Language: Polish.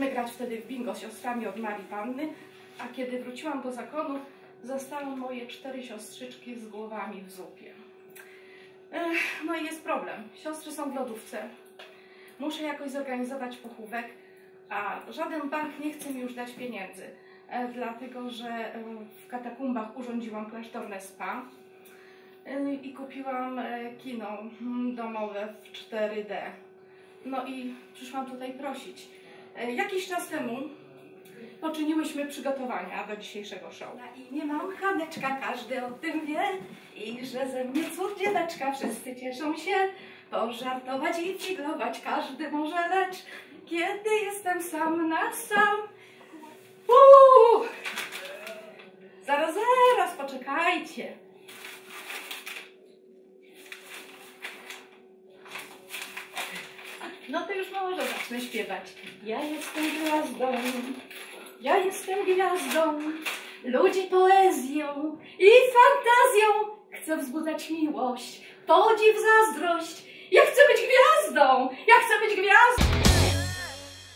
grać wtedy w bingo z siostrami od Marii Panny, a kiedy wróciłam do zakonu, zastałam moje cztery siostrzyczki z głowami w zupie. Ech, no i jest problem. Siostry są w lodówce. Muszę jakoś zorganizować pochówek, a żaden bank nie chce mi już dać pieniędzy, e, dlatego że e, w katakumbach urządziłam klasztorne spa e, i kupiłam e, kino mm, domowe w 4D. No i przyszłam tutaj prosić. E, Jakiś czas temu poczyniłyśmy przygotowania do dzisiejszego show. Na imię mam Haneczka, każdy o tym wie i że ze mnie cud dzieweczka, wszyscy cieszą się. Pożartować i figlować każdy może, lecz kiedy jestem sam na sam, Uuu! Zaraz, zaraz, poczekajcie. No to już może zacznę śpiewać. Ja jestem gwiazdą, ja jestem gwiazdą, ludzi poezją i fantazją. Chcę wzbudzać miłość, podziw, zazdrość.